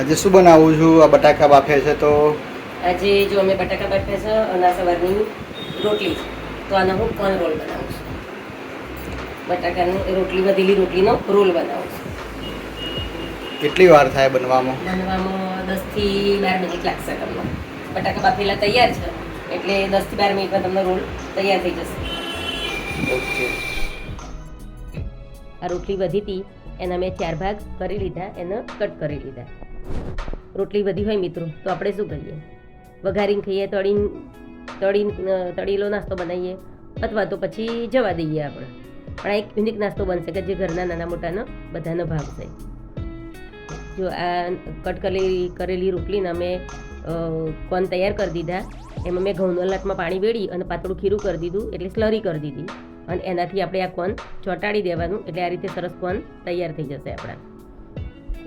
આજે શું બનાવું છું? આ બટાકા બાફે છે તો? આજે જો અમે બટાકા બાફે છે અને આ સવારની રોટલી. તો આનો હું કોર્ન રોલ બનાવું છું? બટાકાની રોટલી વધેલી રોટલીનો રોલ બનાવું છું. કેટલી વાર થાય બનવામાં? બનવામાં દસથી બાર મિનિટ લાગશે તમને. બટાકા બાફેલા તૈયાર છે એટલે દસથી બાર મિનિટમાં તમને રોલ તૈયાર થઈ જશે. ઓકે. આ રોટલી વધી હતી એના મેં ચાર ભાગ કરી લીધા એને કટ કરી લીધા. રોટલી વધી હોય મિત્રો, તો આપણે શું કરીએ? વઘારીને ખાઈએ, તળીને તળી તળીલો નાસ્તો બનાવીએ, અથવા તો પછી જવા દઈએ આપણે. પણ આ એક યુનિક નાસ્તો બનશે કે જે ઘરના નાના મોટાનો બધાનો છે. જો આ કટ કરેલી કરેલી રોટલીને અમે કોન તૈયાર કરી દીધા. એમાં મેં ઘઉંનો લાટમાં પાણી વેળી અને પાતળું ખીરું કરી દીધું, એટલે સ્લરી કરી દીધી. અને એનાથી આપણે આ કોન ચોંટાડી દેવાનું, એટલે આ રીતે સરસ કોન તૈયાર થઈ જશે આપણા.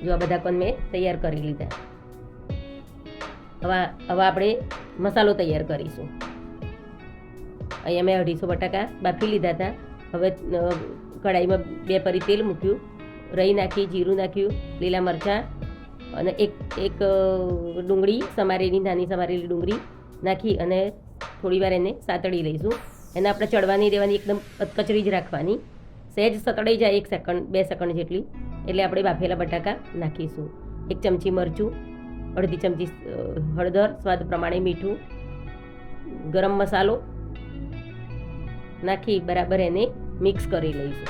જો આ બધા કોન મેં તૈયાર કરી લીધા. હવે હવે આપણે મસાલો તૈયાર કરીશું. અહીંયા મેં અઢીસો બટાકા બાફી લીધા હતા. હવે કઢાઈમાં બે પરી તેલ મૂક્યું, રહી નાખી, જીરું નાખ્યું, લીલા મરચાં અને એક એક ડુંગળી, સમારેલી, નાની સમારેલી ડુંગળી નાખી અને થોડીવાર એને સાતળી લઈશું. એને આપણે ચડવાની દેવાની એકદમ કચરી જ રાખવાની. સહેજ સતળાઈ જાય એક સેકન્ડ, બે સેકન્ડ જેટલી. એટલે આપણે બાફેલા બટાકા નાખીશું. એક ચમચી મરચું અડધી ચમચી હળદર, સ્વાદ પ્રમાણે મીઠું, ગરમ મસાલો નાખી બરાબર એને મિક્સ કરી લઈશું.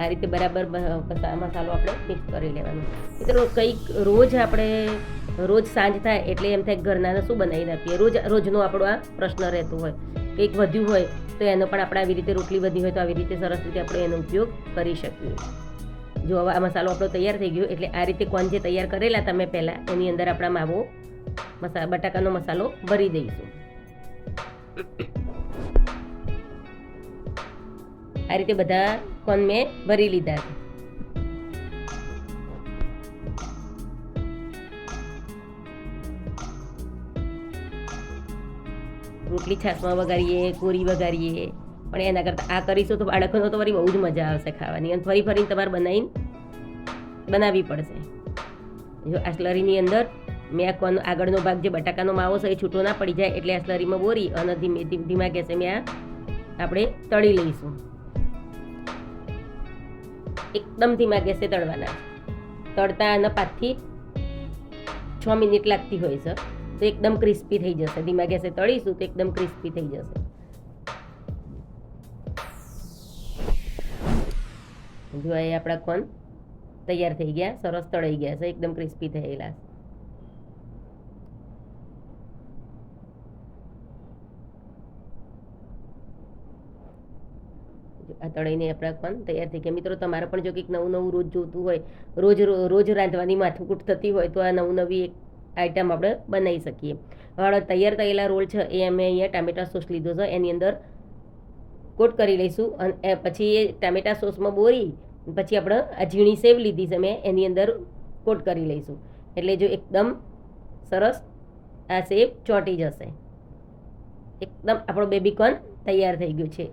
આ રીતે બરાબર મસાલો આપણે મિક્સ કરી લેવાનો. મિત્રો, કંઈક રોજ આપણે, રોજ સાંજ થાય એટલે એમ થાય ઘરના શું બનાવીને આપીએ? રોજ, રોજનો આપણો આ પ્રશ્ન રહેતો હોય. કંઈક વધ્યું હોય તો એનો પણ આપણે આવી રીતે રોટલી વધી હોય તો આવી રીતે સરસ રીતે આપણે એનો ઉપયોગ કરી શકીએ. જો આ મસાલો આપણો તૈયાર થઈ ગયો, એટલે આ રીતે કોણ જે તૈયાર કરેલા, તમે પહેલાં એની અંદર આપણા માવો, મસા, બટાકાનો મસાલો ભરી દઈશું. આ રીતે બધા કોન મેં ભરી લીધા છે. રોટલી છાશમાં વઘારીએ, કોરી વઘારીએ. પણ એના કરતાં આ કરીશું તો બાળકોનો તો વળી બહુ જ મજા આવશે ખાવાની. અને ફરી ફરીને તમારે બનાવીને બનાવવી પડશે. જો આ સ્લરીની અંદર મેં આ કોનો આગળનો ભાગ જે બટાકાનો માવો છે એ છૂટો ના પડી જાય એટલે આ સ્લરીમાં બોરી અને ધીમે ધીમ- ધીમા ગેસે મેં આ આપણે તળી લઈશું. એકદમ ધીમા ગેસે તળવાના. તળતા અને પાંચથી છ મિનિટ લાગતી હોય છે. તો એકદમ ક્રિસ્પી થઈ જશે. ધીમા ગેસે તળીશું તો એકદમ ક્રિસ્પી થઈ જશે. જો એ આપણા કોન તૈયાર થઈ ગયા, સરસ તળાઈ ગયા છે, એકદમ ક્રિસ્પી થયેલા છે. આ તળીને આપણા કોન તૈયાર થઈ ગયા. મિત્રો, તમારે પણ જો કંઈક નવું નવું રોજ જોતું હોય, રોજ રોજ રાંધવાની માથુકૂટ થતી હોય, તો આ નવું નવી એક આઈટમ આપણે બનાવી શકીએ. હવે તૈયાર થયેલા રોલ છે, એ અમે અહીંયા ટામેટા સોસ લીધો છે. એની અંદર કોટ કરી લઈશું અને પછી એ ટામેટા સોસમાં બોરી, પછી આપણે આ ઝીણી સેવ લીધી છે મેં, એની અંદર કોટ કરી લઈશું. એટલે જો એકદમ સરસ આ સેવ ચોંટી જશે. એકદમ આપણો બેબીકોર્ન તૈયાર થઈ ગયું છે.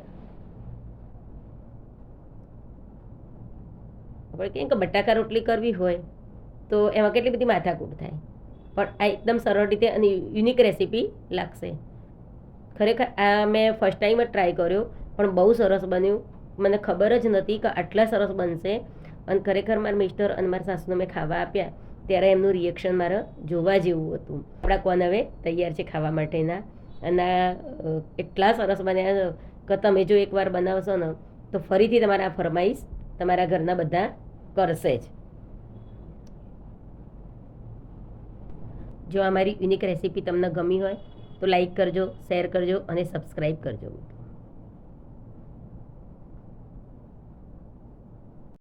આપણે કેમ કે બટાકા રોટલી કરવી હોય, તો એમાં કેટલી બધી માથાકૂટ થાય. પણ આ એકદમ સરળ રીતે અને યુનિક રેસીપી લાગશે. ખરેખર આ મેં ફર્સ્ટ ટાઈમ જ ટ્રાય કર્યો. પણ બહુ સરસ બન્યું. મને ખબર જ નથી કે આટલા સરસ બનશે. અને ખરેખર મારા મિસ્ટર અને મારા સાસુને મેં ખાવા આપ્યા. ત્યારે એમનું રિએક્શન મારે જોવા જેવું હતું. આપણા કોન હવે તૈયાર છે ખાવા માટેના? અને એટલા સરસ બન્યા કે તમે જો એકવાર બનાવશો ને, તો ફરીથી તમારા ફરમાઈશ તમારા ઘરના બધા કરશે જ. જો અમારી યુનિક રેસીપી તમને ગમી હોય, તો લાઈક કરજો શેર કરજો અને સબસ્ક્રાઈબ કરજો.